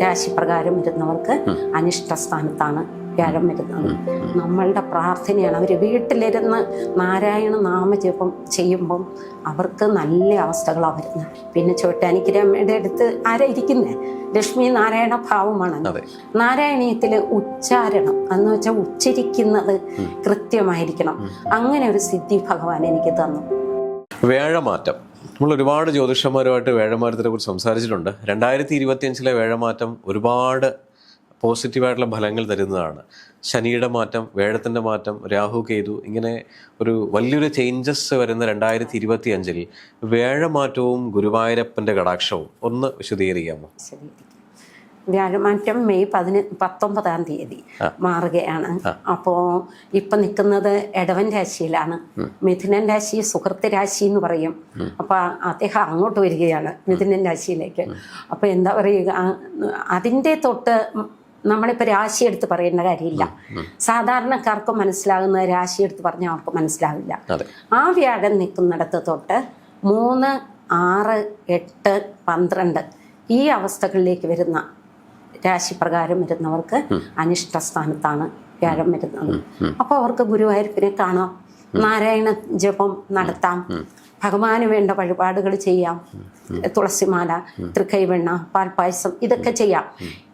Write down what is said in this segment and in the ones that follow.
രാശിപ്രകാരം വരുന്നവർക്ക് അനിഷ്ട സ്ഥാനത്താണ് വ്യാഴം വരുന്നത് നമ്മളുടെ പ്രാർത്ഥനയാണ്. അവർ വീട്ടിലിരുന്ന് നാരായണ നാമജപം ചെയ്യുമ്പം അവർക്ക് നല്ല അവസ്ഥകളാണ് വരുന്നത്. പിന്നെ ചോട്ടാനിക്കരമ്മയുടെ അടുത്ത് ആരാ ഇരിക്കുന്നത് ലക്ഷ്മി നാരായണ ഭാവമാണ്. നാരായണീയത്തിൽ ഉച്ചാരണം. എന്ന് വെച്ചാൽ ഉച്ചരിക്കുന്നത് കൃത്യമായിരിക്കണം. അങ്ങനെ ഒരു സിദ്ധി ഭഗവാൻ എനിക്ക് തന്നു. വേഴമാറ്റം നമ്മൾ ഒരുപാട് ജ്യോതിഷന്മാരുമായിട്ട് വേഴമാറ്റത്തെ കുറിച്ച് സംസാരിച്ചിട്ടുണ്ട്. രണ്ടായിരത്തി ഇരുപത്തിയഞ്ചിലെ വേഴമാറ്റം ഒരുപാട് പോസിറ്റീവായിട്ടുള്ള ഫലങ്ങൾ തരുന്നതാണ്. ശനിയുടെ മാറ്റം വേഴത്തിന്റെ മാറ്റം രാഹു കേതു ഇങ്ങനെ ഒരു വലിയൊരു ചേഞ്ചസ് വരുന്ന രണ്ടായിരത്തി ഇരുപത്തി അഞ്ചിൽ വേഴമാറ്റവും ഗുരുവായൂരപ്പന്റെ കടാക്ഷവും ഒന്ന് വിശദീകരിക്കാമോ. വ്യാഴമാറ്റം മെയ് പതിന പത്തൊമ്പതാം തീയതി മാറുകയാണ്. അപ്പോൾ ഇപ്പം നിൽക്കുന്നത് എടവൻ രാശിയിലാണ്. മിഥുനൻ രാശി സുഹൃത്ത് രാശി എന്ന് പറയും. അപ്പോൾ അദ്ദേഹം അങ്ങോട്ട് വരികയാണ് മിഥുനൻ രാശിയിലേക്ക്. അപ്പോൾ എന്താ പറയുക അതിന്റെ തൊട്ട് നമ്മളിപ്പോൾ രാശി എടുത്ത് പറയേണ്ട കാര്യമില്ല. സാധാരണക്കാർക്ക് മനസ്സിലാകുന്ന രാശി എടുത്ത് പറഞ്ഞാൽ അവർക്ക് മനസ്സിലാവില്ല. ആ വ്യാഴം നിൽക്കുന്നിടത്ത് തൊട്ട് മൂന്ന് ആറ് എട്ട് പന്ത്രണ്ട് ഈ അവസ്ഥകളിലേക്ക് വരുന്ന രാശിപ്രകാരം വരുന്നവർക്ക് അനിഷ്ട സ്ഥാനത്താണ് വ്യാഴം വരുന്നത്. അപ്പോൾ അവർക്ക് ഗുരുവായൂരപ്പിനെ കാണാം. നാരായണ ജപം നടത്താം. ഭഗവാന് വേണ്ട വഴിപാടുകൾ ചെയ്യാം. തുളസിമാല തൃക്കൈവെണ്ണ പാൽപ്പായസം ഇതൊക്കെ ചെയ്യാം.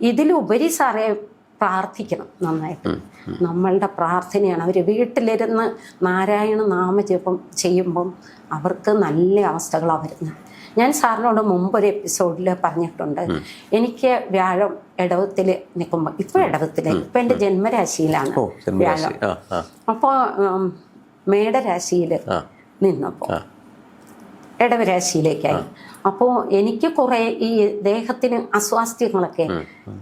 ഇതിലുപരി സാറേ പ്രാർത്ഥിക്കണം നന്നായിട്ട്. നമ്മളുടെ പ്രാർത്ഥനയാണ്. അവർ വീട്ടിലിരുന്ന് നാരായണ നാമജപം ചെയ്യുമ്പം അവർക്ക് നല്ല അവസ്ഥകളാണ് വരുന്നത്. ഞാൻ സാറിനോട് മുമ്പ് ഒരു എപ്പിസോഡിൽ പറഞ്ഞിട്ടുണ്ട്. എനിക്ക് വ്യാഴം ഇടവത്തിൽ നിൽക്കുമ്പോൾ ഇപ്പൊ ഇടവത്തിൽ ഇപ്പൊ എന്റെ ജന്മരാശിയിലാണ് ജന്മരാശി. വ്യാഴം. അപ്പോ മേടരാശിയിൽ നിന്നപ്പോ ഇടവരാശിയിലേക്കായി അപ്പോൾ എനിക്ക് കുറെ ഈ ദേഹത്തിന് അസ്വാസ്ഥ്യങ്ങളൊക്കെ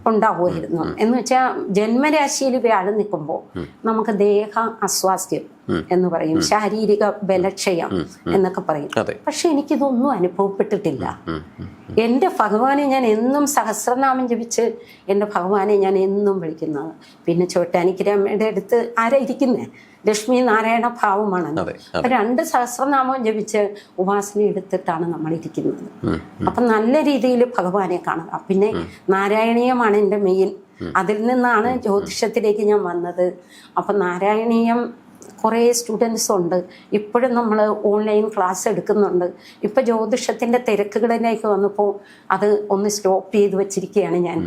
ഉണ്ടാവുമായിരുന്നു. എന്ന് വെച്ചാൽ ജന്മരാശിയിൽ വ്യാഴം നിൽക്കുമ്പോൾ നമുക്ക് ദേഹ അസ്വാസ്ഥ്യം എന്ന് പറയും. ശാരീരിക ബലക്ഷയം എന്നൊക്കെ പറയും. പക്ഷെ എനിക്കിതൊന്നും അനുഭവപ്പെട്ടിട്ടില്ല. എന്റെ ഭഗവാനെ ഞാൻ എന്നും സഹസ്രനാമം ജപിച്ച് എന്റെ ഭഗവാനെ ഞാൻ എന്നും വിളിക്കുന്നത് പിന്നെ ചോട്ടാനിക്കരമ്മയുടെ അടുത്ത് ആരാ ഇരിക്കുന്നേ? ലക്ഷ്മി നാരായണ ഭാവമാണ്. രണ്ട് സഹസ്രനാമം ജപിച്ച് ഉപാസന എടുത്തിട്ടാണ് നമ്മൾ ഇരിക്കുന്നത് അപ്പൊ നല്ല രീതിയിൽ ഭഗവാനെ കാണുക പിന്നെ നാരായണീയമാണ് എന്റെ മെയിൻ. അതിൽ നിന്നാണ് ജ്യോതിഷത്തിലേക്ക് ഞാൻ വന്നത്. അപ്പൊ നാരായണീയം കുറേ സ്റ്റുഡൻസ് ഉണ്ട്. ഇപ്പോഴും നമ്മൾ ഓൺലൈൻ ക്ലാസ് എടുക്കുന്നുണ്ട്. ഇപ്പം ജ്യോതിഷത്തിന്റെ തിരക്കുകളിലേക്ക് വന്നപ്പോൾ അത് ഒന്ന് സ്റ്റോപ്പ് ചെയ്ത് വെച്ചിരിക്കുകയാണ് ഞാൻ.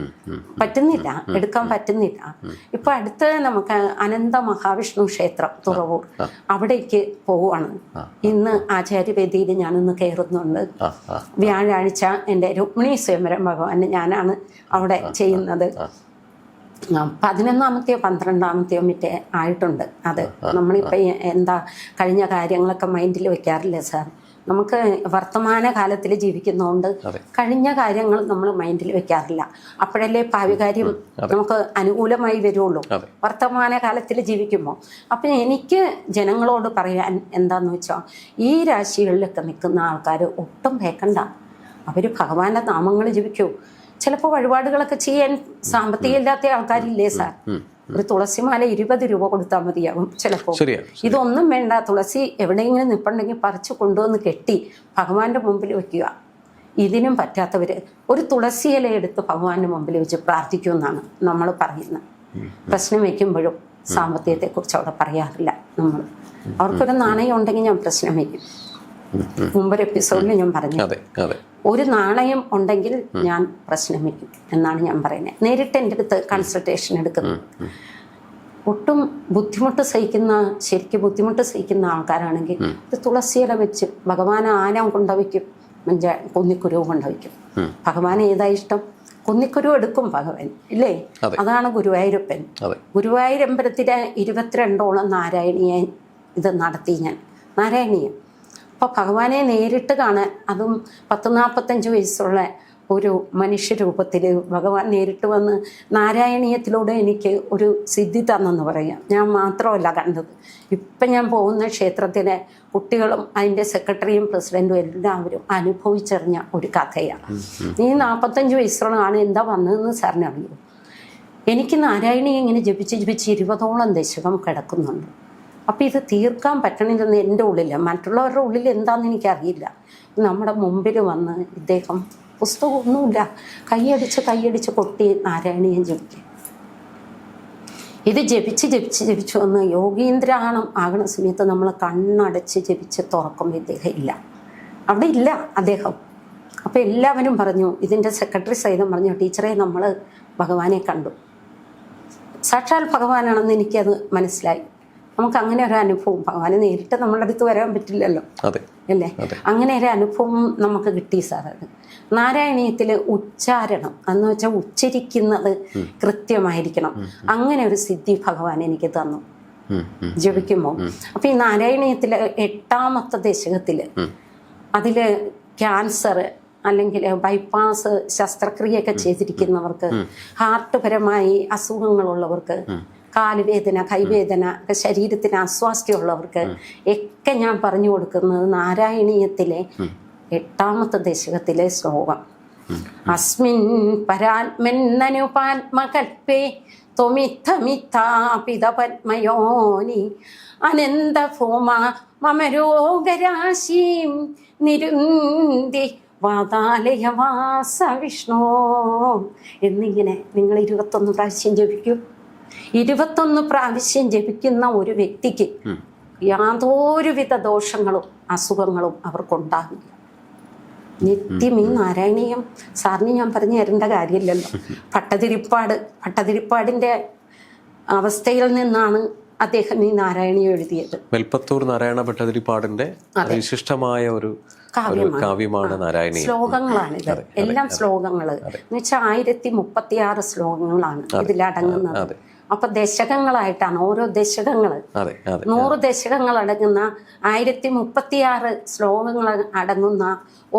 പറ്റുന്നില്ല. എടുക്കാൻ പറ്റുന്നില്ല. ഇപ്പം അടുത്ത് നമുക്ക് അനന്ത മഹാവിഷ്ണു ക്ഷേത്രം തുറവൂർ. അവിടേക്ക് പോവുകയാണ് ഇന്ന് ആചാര്യവേദിയിൽ ഞാനിന്ന് കയറുന്നുണ്ട് വ്യാഴാഴ്ച എന്റെ രുക്മിണി സ്വയംവരം ഭഗവാൻ ഞാനാണ് അവിടെ ചെയ്യുന്നത്. പതിനൊന്നാമത്തെയോ പന്ത്രണ്ടാമത്തെയോ മറ്റേ ആയിട്ടുണ്ട് അത്. നമ്മളിപ്പോൾ എന്താ കഴിഞ്ഞ കാര്യങ്ങളൊക്കെ മൈൻഡിൽ വെക്കാറില്ലേ സാർ? നമുക്ക് വർത്തമാന കാലത്തിൽ ജീവിക്കുന്നതുകൊണ്ട്. കഴിഞ്ഞ കാര്യങ്ങൾ നമ്മൾ മൈൻഡിൽ വെക്കാറില്ല. അപ്പോഴല്ലേ ഭാവി കാര്യം നമുക്ക് അനുകൂലമായി വരുള്ളൂ. വർത്തമാന കാലത്തിൽ ജീവിക്കുമ്പോൾ അപ്പം എനിക്ക് ജനങ്ങളോട് പറയാൻ എന്താന്ന് വെച്ചാൽ ഈ രാശികളിലൊക്കെ നിൽക്കുന്ന ആൾക്കാർ ഒട്ടും ഭയക്കണ്ട. അവർ ഭഗവാന്റെ നാമങ്ങൾ ജപിക്കൂ. ചിലപ്പോൾ വഴിപാടുകളൊക്കെ ചെയ്യാൻ സാമ്പത്തികം ഇല്ലാത്ത ആൾക്കാരില്ലേ സാർ? ഒരു തുളസിമാല ഇരുപത് രൂപ കൊടുത്താൽ മതിയാകും ചിലപ്പോൾ ഇതൊന്നും വേണ്ട. തുളസി എവിടെയെങ്കിലും നിപ്പുണ്ടെങ്കിൽ പറിച്ചു കൊണ്ടുവന്ന് കെട്ടി ഭഗവാന്റെ മുമ്പിൽ വെക്കുക. ഇതിനും പറ്റാത്തവർ ഒരു തുളസി ഇല എടുത്ത് ഭഗവാന്റെ മുമ്പിൽ വെച്ച് പ്രാർത്ഥിക്കുമെന്നാണ് നമ്മൾ പറയുന്നത്. പ്രശ്നം വയ്ക്കുമ്പോഴും സാമ്പത്തികത്തെക്കുറിച്ച് അവിടെ പറയാറില്ല നമ്മൾ അവർക്കൊരു നാണയം ഉണ്ടെങ്കിൽ ഞാൻ പ്രശ്നം വയ്ക്കും മുമ്പൊരു എപ്പിസോഡിൽ ഞാൻ പറഞ്ഞു ഒരു നാണയം ഉണ്ടെങ്കിൽ ഞാൻ പ്രശ്നം വയ്ക്കും എന്നാണ് ഞാൻ പറയുന്നത്. നേരിട്ട് എന്റെ അടുത്ത് കൺസൾട്ടേഷൻ എടുക്കുന്നു. ഒട്ടും ബുദ്ധിമുട്ട് സഹിക്കുന്ന ശരിക്കും ബുദ്ധിമുട്ട് സഹിക്കുന്ന ആൾക്കാരാണെങ്കിൽ ഒരു തുളസിയില വെച്ച് ഭഗവാൻ ആന കൊണ്ടുവയ്ക്കും മഞ്ച കുന്നിക്കുരുവ് കൊണ്ടുവയ്ക്കും. ഭഗവാൻ ഏതാ ഇഷ്ടം? കുന്നിക്കുരു എടുക്കും ഭഗവൻ ഇല്ലേ? അതാണ് ഗുരുവായൂരപ്പൻ. ഗുരുവായൂരമ്പലത്തിലെ ഇരുപത്തിരണ്ടോളം നാരായണീയ ഇത് നടത്തി ഞാൻ. നാരായണീയം. അപ്പോൾ ഭഗവാനെ നേരിട്ട് കാണാൻ അതും പത്ത് നാൽപ്പത്തഞ്ച് വയസ്സുള്ള ഒരു മനുഷ്യരൂപത്തിൽ ഭഗവാൻ നേരിട്ട് വന്ന് നാരായണീയത്തിലൂടെ എനിക്ക് ഒരു സിദ്ധി തന്നെന്ന് പറയാം. ഞാൻ മാത്രമല്ല കണ്ടത്. ഇപ്പം ഞാൻ പോകുന്ന ക്ഷേത്രത്തിലെ കുട്ടികളും അതിന്റെ സെക്രട്ടറിയും പ്രസിഡന്റും എല്ലാവരും അനുഭവിച്ചറിഞ്ഞ ഒരു കഥയാണ്. ഈ നാൽപ്പത്തഞ്ച് വയസ്സുള്ളതാണ് എന്താ വന്നതെന്ന് സാറിനറിയൂ എനിക്ക് നാരായണി ഇങ്ങനെ ജപിച്ച് ജപിച്ച് ഇരുപതോളം ദശകം കിടക്കുന്നുണ്ട്. അപ്പോൾ ഇത് തീർക്കാൻ പറ്റണില്ലെന്ന് എന്റെ ഉള്ളിൽ മറ്റുള്ളവരുടെ ഉള്ളിൽ എന്താണെന്ന് എനിക്കറിയില്ല. നമ്മുടെ മുമ്പിൽ വന്ന് ഇദ്ദേഹം പുസ്തകമൊന്നുമില്ല. കൈയടിച്ച് കൈയടിച്ച് കൊട്ടി നാരായണീയം ജപിക്കും. ഇത് ജപിച്ച് ജപിച്ച് ജപിച്ചു വന്ന് യോഗീന്ദ്രാണം ആകുന്ന സമയത്ത് നമ്മൾ കണ്ണടച്ച് ജപിച്ച് തുറക്കുമ്പോൾ ഇദ്ദേഹം ഇല്ല. അവിടെ ഇല്ല അദ്ദേഹം. അപ്പോൾ എല്ലാവരും പറഞ്ഞു ഇതിന്റെ സെക്രട്ടറി സഹിതം പറഞ്ഞു ടീച്ചറെ നമ്മൾ ഭഗവാനെ കണ്ടു. സാക്ഷാൽ ഭഗവാനാണെന്ന് എനിക്കത് മനസ്സിലായി. നമുക്ക് അങ്ങനെ ഒരു അനുഭവം. ഭഗവാനെ നേരിട്ട് നമ്മുടെ അടുത്ത് വരാൻ പറ്റില്ലല്ലോ. അല്ലേ? അങ്ങനെ ഒരു അനുഭവം നമുക്ക് കിട്ടി സാർ അത് നാരായണീയത്തിൽ ഉച്ചാരണം എന്ന് വെച്ചാൽ ഉച്ചരിക്കുന്നത് കൃത്യമായിരിക്കണം. അങ്ങനെ ഒരു സിദ്ധി ഭഗവാൻ എനിക്ക് തന്നു. ജപിക്കുമ്പോൾ. അപ്പൊ ഈ നാരായണീയത്തിലെ എട്ടാമത്തെ ദശകത്തിൽ അതിൽ ക്യാൻസർ അല്ലെങ്കിൽ ബൈപ്പാസ് ശസ്ത്രക്രിയയൊക്കെ ചെയ്തിരിക്കുന്നവർക്ക് ഹാർട്ട് പരമായി അസുഖങ്ങളുള്ളവർക്ക് കാലുവേദന കൈവേദന ഒക്കെ ശരീരത്തിന് അസ്വാസ്ഥ്യമുള്ളവർക്ക് ഒക്കെ ഞാൻ പറഞ്ഞു കൊടുക്കുന്നത് നാരായണീയത്തിലെ എട്ടാമത്തെ ദശകത്തിലെ ശ്ലോകം. അസ്മിൻ പരാത്മന്നനുപാത്മകൽപ്പേ ത്വമിത്തമിത്താപിതപത്മയോനി അനന്തഭൂമ മമ രോഗരാശീം നിരുന്തി വാതാലയവാസ വിഷ്ണു എന്നിങ്ങനെ നിങ്ങൾ ഇരുപത്തൊന്ന് പ്രാവശ്യം ജപിക്കൂ. ഇരുപത്തൊന്ന് പ്രാവശ്യം ജപിക്കുന്ന ഒരു വ്യക്തിക്ക് യാതൊരുവിധ ദോഷങ്ങളും അസുഖങ്ങളും അവർക്കുണ്ടാകില്ല നിത്യം ഈ നാരായണീയം. സാറിന് ഞാൻ പറഞ്ഞു തരേണ്ട കാര്യമില്ലല്ലോ. പട്ടതിരിപ്പാട് പട്ടതിരിപ്പാടിന്റെ അവസ്ഥയിൽ നിന്നാണ് അദ്ദേഹം ഈ നാരായണീയം എഴുതിയത്. വെൽപ്പത്തൂർ നാരായണ പട്ടതിരിപ്പാടിന്റെ വിശിഷ്ടമായ ഒരു കാവ്യമാണ്. നാരായണ ശ്ലോകങ്ങളാണ് ഇത്. എല്ലാം ശ്ലോകങ്ങൾ. എന്ന് വെച്ചാൽ ആയിരത്തി മുപ്പത്തി ആറ് ശ്ലോകങ്ങളാണ് ഇതിലടങ്ങുന്നത്. അപ്പൊ ദശകങ്ങളായിട്ടാണ് ഓരോ ദശകങ്ങൾ നൂറ് ദശകങ്ങൾ അടങ്ങുന്ന ആയിരത്തി മുപ്പത്തിയാറ് ശ്ലോകങ്ങൾ അടങ്ങുന്ന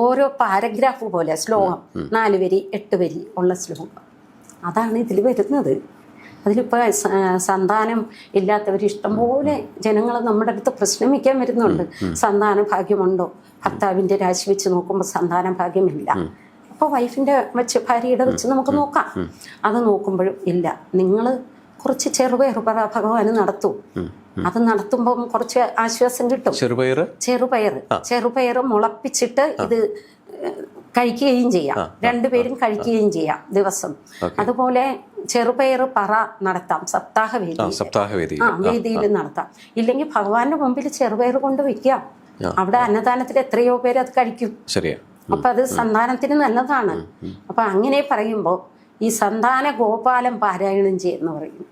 ഓരോ പാരഗ്രാഫ് പോലെ ശ്ലോകം നാല് വരി എട്ട് വരി ഉള്ള ശ്ലോകം. അതാണ് ഇതിൽ വരുന്നത്. അതിലിപ്പോൾ സന്താനം ഇല്ലാത്തവർ ഇഷ്ടംപോലെ ജനങ്ങൾ നമ്മുടെ അടുത്ത് പ്രശ്നമിക്കാൻ വരുന്നുണ്ട്. സന്താന ഭാഗ്യമുണ്ടോ? ഭർത്താവിന്റെ രാശി വെച്ച് നോക്കുമ്പോൾ സന്താന ഭാഗ്യമില്ല. അപ്പോൾ വൈഫിന്റെ വെച്ച് ഭാര്യയുടെ വെച്ച് നമുക്ക് നോക്കാം. അത് നോക്കുമ്പോഴും ഇല്ല. നിങ്ങൾ കുറച്ച് ചെറുപയർ പറ ഭഗവാന് നടത്തും. അത് നടത്തുമ്പം കുറച്ച് ആശ്വാസം കിട്ടും. ചെറുപയർ ചെറുപയർ ചെറുപയർ മുളപ്പിച്ചിട്ട് ഇത് കഴിക്കുകയും ചെയ്യാം. രണ്ടുപേരും കഴിക്കുകയും ചെയ്യാം ദിവസം. അതുപോലെ ചെറുപയർ പറ നടത്താം. സപ്താഹവേദി. സപ്താഹവേദി. ആ വേദിയിൽ നടത്താം. ഇല്ലെങ്കിൽ ഭഗവാന്റെ മുമ്പിൽ ചെറുപയർ കൊണ്ട് വെക്കാം. അവിടെ അന്നദാനത്തിൽ എത്രയോ പേര് അത് കഴിക്കും. ശരിയാ. അപ്പൊ അത് സന്താനത്തിന് നല്ലതാണ്. അപ്പൊ അങ്ങനെ പറയുമ്പോൾ ഈ സന്താന ഗോപാലം പാരായണം ചെയ്യുന്ന പറയും.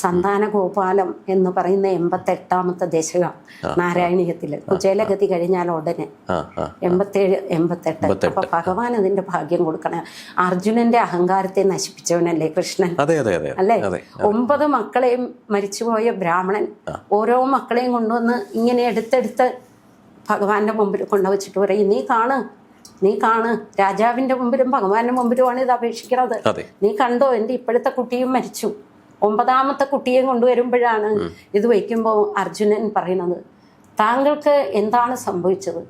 സന്താന ഗോപാലം എന്ന് പറയുന്ന എൺപത്തെട്ടാമത്തെ ദശകം നാരായണീയത്തിൽ കുചേലഗതി കഴിഞ്ഞാൽ ഉടനെ എൺപത്തേഴ് എൺപത്തെട്ട്. അപ്പൊ ഭഗവാൻ അതിന്റെ ഭാഗ്യം കൊടുക്കണേ. അർജുനന്റെ അഹങ്കാരത്തെ നശിപ്പിച്ചവനല്ലേ കൃഷ്ണൻ? അല്ലേ? ഒമ്പത് മക്കളെയും മരിച്ചുപോയ ബ്രാഹ്മണൻ ഓരോ മക്കളെയും കൊണ്ടുവന്ന് ഇങ്ങനെ എടുത്തെടുത്ത് ഭഗവാന്റെ മുമ്പിൽ കൊണ്ടുവച്ചിട്ട് പറയും നീ കാണ് നീ കാണ്. രാജാവിന്റെ മുമ്പിലും ഭഗവാന്റെ മുമ്പിലുമാണ് ഇത് അപേക്ഷിക്കുന്നത് നീ കണ്ടോ എന്റെ ഇപ്പോഴത്തെ കുട്ടിയും മരിച്ചു. ഒമ്പതാമത്തെ കുട്ടിയെ കൊണ്ടുവരുമ്പോഴാണ് ഇത് വയ്ക്കുമ്പോൾ അർജുനൻ പറയുന്നത്. താങ്കൾക്ക് എന്താണ് സംഭവിച്ചത്?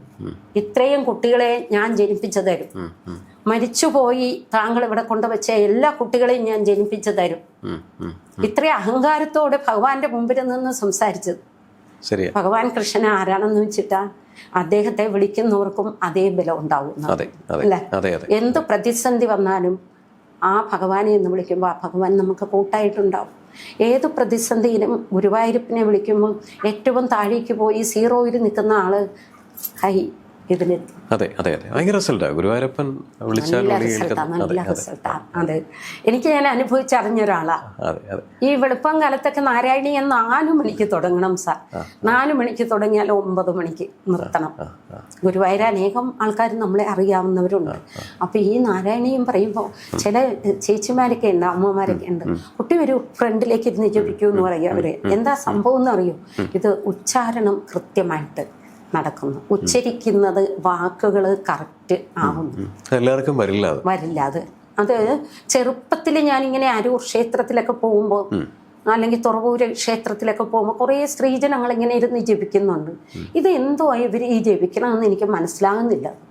ഇത്രയും കുട്ടികളെ ഞാൻ ജനിപ്പിച്ചു തരും. മരിച്ചുപോയി താങ്കൾ ഇവിടെ കൊണ്ടുവച്ച എല്ലാ കുട്ടികളെയും ഞാൻ ജനിപ്പിച്ചു തരും. ഇത്രയും അഹങ്കാരത്തോടെ ഭഗവാന്റെ മുമ്പിൽ നിന്ന് സംസാരിച്ചത്. ഭഗവാൻ കൃഷ്ണൻ ആരാണെന്ന് വെച്ചിട്ടാ? അദ്ദേഹത്തെ വിളിക്കുന്നവർക്കും അതേ ബലം ഉണ്ടാവും അല്ലേ? എന്ത് പ്രതിസന്ധി വന്നാലും ആ ഭഗവാനെ എന്ന് വിളിക്കുമ്പോൾ ആ ഭഗവാൻ നമുക്ക് കൂട്ടായിട്ടുണ്ടാവും. ഏത് പ്രതിസന്ധിയിലും ഗുരുവായൂരപ്പനെ വിളിക്കുമ്പോൾ ഏറ്റവും താഴേക്ക് പോയി സീറോയിൽ നിൽക്കുന്ന ആൾ ഹൈ അതെ അതെ അതെ. ഭയങ്കര ഗുരുവായൂരപ്പൻ വിളിച്ചാൽ അതെ എനിക്ക് ഞാൻ അനുഭവിച്ചറിഞ്ഞ ഒരാളാ അതെ അതെ. ഈ വെളുപ്പം കാലത്തൊക്കെ നാരായണി എന്ന് നാലു മണിക്ക് തുടങ്ങണം സാർ. നാലു മണിക്ക് തുടങ്ങിയാൽ ഒമ്പത് മണിക്ക് നിർത്തണം. ഗുരുവായൂർ അനേകം ആൾക്കാർ നമ്മളെ അറിയാവുന്നവരുണ്ട്. അപ്പൊ ഈ നാരായണിയും പറയുമ്പോൾ ചില ചേച്ചിമാരൊക്കെ ഉണ്ട് അമ്മമാരൊക്കെ ഉണ്ട്. കുട്ടി ഒരു ഫ്രണ്ടിലേക്ക് ഇരുന്ന് ജപിക്കൂ എന്ന് പറയും അവർ. എന്താ സംഭവം എന്ന് അറിയോ? ഇത് ഉച്ചാരണം കൃത്യമായിട്ട്. നടക്കുന്നു. ഉച്ചരിക്കുന്നത് വാക്കുകൾ കറക്റ്റ് ആവുന്നു. എല്ലാവർക്കും വരില്ല അത്. വരില്ല അത്. അത് ചെറുപ്പത്തിൽ ഞാനിങ്ങനെ അരൂർ ക്ഷേത്രത്തിലൊക്കെ പോകുമ്പോൾ അല്ലെങ്കിൽ തുറവൂര് ക്ഷേത്രത്തിലൊക്കെ പോകുമ്പോൾ കുറേ സ്ത്രീജനങ്ങൾ ഇങ്ങനെ ഇരുന്ന് ജപിക്കുന്നുണ്ട്. ഇത് എന്തോ ഇവർ ഈ ജപിക്കണമെന്ന് എനിക്ക് മനസ്സിലാകുന്നില്ല.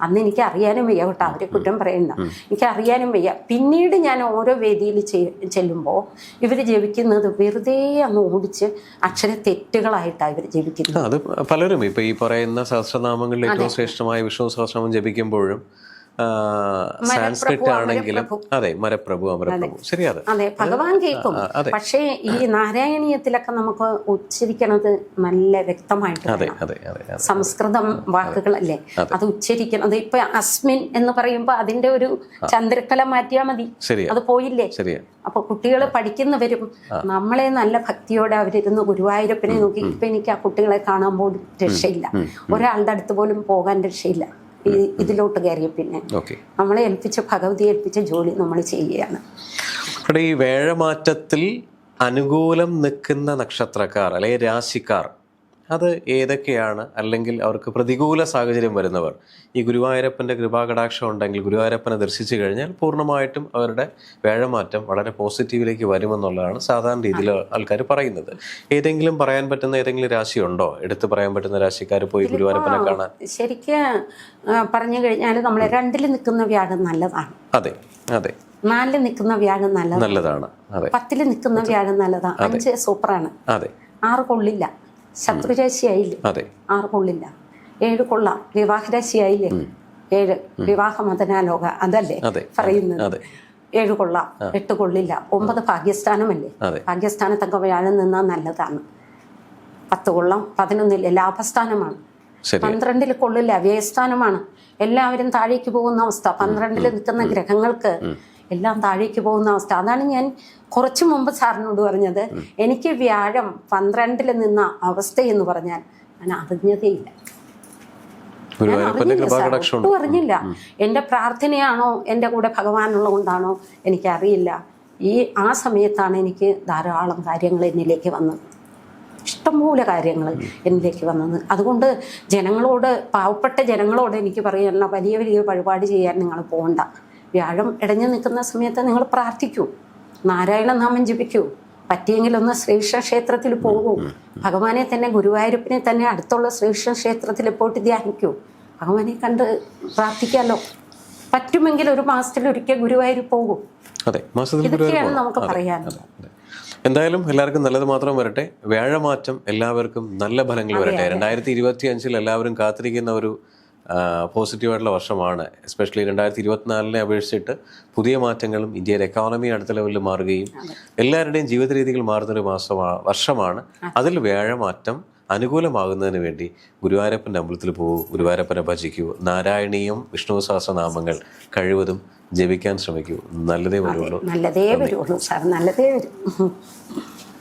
അന്ന് എനിക്ക് അറിയാനും വയ്യ കേട്ടോ അവരെ കുറ്റം പറയുന്ന. എനിക്ക് അറിയാനും വയ്യ. പിന്നീട് ഞാൻ ഓരോ വേദിയിൽ ചെല്ലുമ്പോൾ ഇവർ ജപിക്കുന്നത് വെറുതെ അങ്ങ് ഓടിച്ച് അക്ഷര തെറ്റുകളായിട്ടാണ് ഇവർ ജപിക്കുന്നത് അത് പലരും ഇപ്പൊ ഈ പറയുന്ന സഹസ്രനാമങ്ങളിൽ ഏറ്റവും ശ്രേഷ്ഠമായ വിഷ്ണു സഹസ്രനാമം ജപിക്കുമ്പോഴും സാൻസ്ക്രിറ്റ് ആണെങ്കിലും അതെ മരപ്രഭു അമരപ്രഭു. ശരിയാതെ അതെ. ഭഗവാൻ കേൾക്കും. പക്ഷേ ഈ നാരായണീയത്തിലൊക്കെ നമുക്ക് ഉച്ചരിക്കണത് നല്ല വ്യക്തമായിട്ട് സംസ്കൃതം വാക്കുകളല്ലേ? അത്. ഉച്ചരിക്കുന്നത് ഇപ്പൊ അസ്മിൻ എന്ന് പറയുമ്പോ അതിന്റെ ഒരു ചന്ദ്രക്കല മാറ്റിയാൽ മതി. അത് പോയില്ലേ? അപ്പൊ കുട്ടികൾ പഠിക്കുന്നവരും നമ്മളെ നല്ല ഭക്തിയോടെ അവരിരുന്ന് ഗുരുവായൂരപ്പനെ നോക്കി ഇപ്പൊ എനിക്ക് ആ കുട്ടികളെ കാണാൻ പോലും രക്ഷയില്ല. ഒരാളുടെ അടുത്ത് പോലും പോകാൻ രക്ഷയില്ല. ഇതിലോട്ട് കയറിയ പിന്നെ നമ്മളെ ഏൽപ്പിച്ച ഭഗവതി ഏൽപ്പിച്ച ജോലി നമ്മൾ ചെയ്യുകയാണ്. ഈ വേഴമാറ്റത്തിൽ അനുകൂലം നിൽക്കുന്ന നക്ഷത്രക്കാർ അല്ലെങ്കിൽ രാശിക്കാർ അത് ഏതൊക്കെയാണ്? അല്ലെങ്കിൽ അവർക്ക് പ്രതികൂല സാഹചര്യം വരുന്നവർ. ഈ ഗുരുവായൂരപ്പന്റെ കൃപാകടാക്ഷം ഉണ്ടെങ്കിൽ ഗുരുവായൂരപ്പനെ ദർശിച്ചു കഴിഞ്ഞാൽ പൂർണമായിട്ടും അവരുടെ വേഴമാറ്റം വളരെ പോസിറ്റീവിലേക്ക് വരുമെന്നുള്ളതാണ് സാധാരണ രീതിയിൽ ആൾക്കാർ പറയുന്നത്. ഏതെങ്കിലും പറയാൻ പറ്റുന്ന ഏതെങ്കിലും രാശി ഉണ്ടോ? എടുത്തു പറയാൻ പറ്റുന്ന രാശിക്കാർ പോയി ഗുരുവായൂരപ്പനെ കാണാൻ. ശരിക്ക് പറഞ്ഞു കഴിഞ്ഞാൽ നമ്മൾ രണ്ടിൽ നിൽക്കുന്ന വ്യാഴം നല്ലതാണ്. അതെ അതെ. നാലിൽ നിൽക്കുന്ന വ്യാഴം നല്ലതാണ്. നല്ലതാണ് അതെ. പത്തിൽ നിൽക്കുന്ന വ്യാഴം നല്ലതാണ്. അഞ്ച് സൂപ്പറാണ്. അതെ. ആറ് കൊള്ളില്ല. ശത്രുരാശിയായില്ലേ ആറ് കൊള്ളില്ല. ഏഴ് കൊള്ളാം. വിവാഹരാശിയായില്ലേ ഏഴ്. വിവാഹ മദനാലോക അതല്ലേ അതെ. പറയുന്നത്? ഏഴ് കൊള്ളാം. എട്ട് കൊള്ളില്ല. ഒമ്പത് ഭാഗ്യസ്ഥാനമല്ലേ. ഭാഗ്യസ്ഥാനത്തൊക്കെ വ്യാഴം നിന്നാൽ നല്ലതാണ്. പത്ത് കൊള്ളം. പതിനൊന്നില്ല ലാഭസ്ഥാനമാണ്. പന്ത്രണ്ടിൽ പന്ത്രണ്ടിൽ കൊള്ളില്ല. വ്യയസ്ഥാനമാണ്. എല്ലാവരും താഴേക്ക് പോകുന്ന അവസ്ഥ. പന്ത്രണ്ടിൽ നിൽക്കുന്ന ഗ്രഹങ്ങൾക്ക് എല്ലാം താഴേക്ക് പോകുന്ന അവസ്ഥ. അതാണ് ഞാൻ കുറച്ചു മുമ്പ് സാറിനോട് പറഞ്ഞത്. എനിക്ക് വ്യാഴം പന്ത്രണ്ടിൽ നിന്ന അവസ്ഥ എന്ന് പറഞ്ഞാൽ ഞാൻ അറിഞ്ഞതേയില്ല. ഒട്ടും അറിഞ്ഞില്ല. എന്റെ പ്രാർത്ഥനയാണോ എന്റെ കൂടെ ഭഗവാനുള്ള കൊണ്ടാണോ എനിക്കറിയില്ല. ഈ ആ സമയത്താണ് എനിക്ക് ധാരാളം കാര്യങ്ങൾ എന്നിലേക്ക് വന്നത്. ഇഷ്ടംപോലെ കാര്യങ്ങൾ എന്നിലേക്ക് വന്നത്. അതുകൊണ്ട് ജനങ്ങളോട് പാവപ്പെട്ട ജനങ്ങളോട് എനിക്ക് പറയാനുള്ള വലിയ വലിയ വഴിപാട് ചെയ്യാൻ നിങ്ങൾ പോകണ്ട വ്യാഴം ഇടഞ്ഞു നിൽക്കുന്ന സമയത്ത് നിങ്ങൾ പ്രാർത്ഥിക്കൂ. നാരായണ നാമം ജപിക്കൂ. പറ്റിയെങ്കിൽ ഒന്ന് ശ്രീകൃഷ്ണ ക്ഷേത്രത്തിൽ പോകൂ. ഭഗവാനെ തന്നെ ഗുരുവായൂരപ്പനെ തന്നെ അടുത്തുള്ള ശ്രീകൃഷ്ണ ക്ഷേത്രത്തിൽ പോയിട്ട് ധ്യാനിക്കൂ. ഭഗവാനെ കണ്ട് പ്രാർത്ഥിക്കാമല്ലോ പറ്റുമെങ്കിൽ ഒരു മാസത്തിൽ ഒരിക്കൽ ഗുരുവായൂർ പോകും. അതെ മാസത്തിൽ ഇതൊക്കെയാണ് നമുക്ക് പറയാനുള്ളത്. എന്തായാലും എല്ലാവർക്കും നല്ലത് മാത്രം വരട്ടെ. വ്യാഴമാറ്റം എല്ലാവർക്കും നല്ല ഫലങ്ങൾ വരട്ടെ. രണ്ടായിരത്തി ഇരുപത്തി അഞ്ചിൽ എല്ലാവരും കാത്തിരിക്കുന്ന ഒരു പോസിറ്റീവായിട്ടുള്ള വർഷമാണ്. എസ്പെഷ്യലി രണ്ടായിരത്തി ഇരുപത്തിനാലിനെ അപേക്ഷിച്ചിട്ട് പുതിയ മാറ്റങ്ങളും ഇന്ത്യയുടെ എക്കോണമി അടുത്ത ലെവലിൽ മാറുകയും എല്ലാവരുടെയും ജീവിത രീതികൾ മാറുന്നൊരു മാസമാണ് വർഷമാണ്. അതിൽ വ്യാഴമാറ്റം അനുകൂലമാകുന്നതിന് വേണ്ടി ഗുരുവായൂരപ്പന്റെ അമ്പലത്തിൽ പോകൂ ഗുരുവായൂരപ്പനെ ഭജിക്കൂ നാരായണീയം വിഷ്ണു സഹസ്രനാമങ്ങൾ കഴിവതും ജപിക്കാൻ ശ്രമിക്കൂ. നല്ലതേ വരുള്ളൂ. നല്ലതേ വരുള്ളൂ. സാർ നല്ലതേ വരും.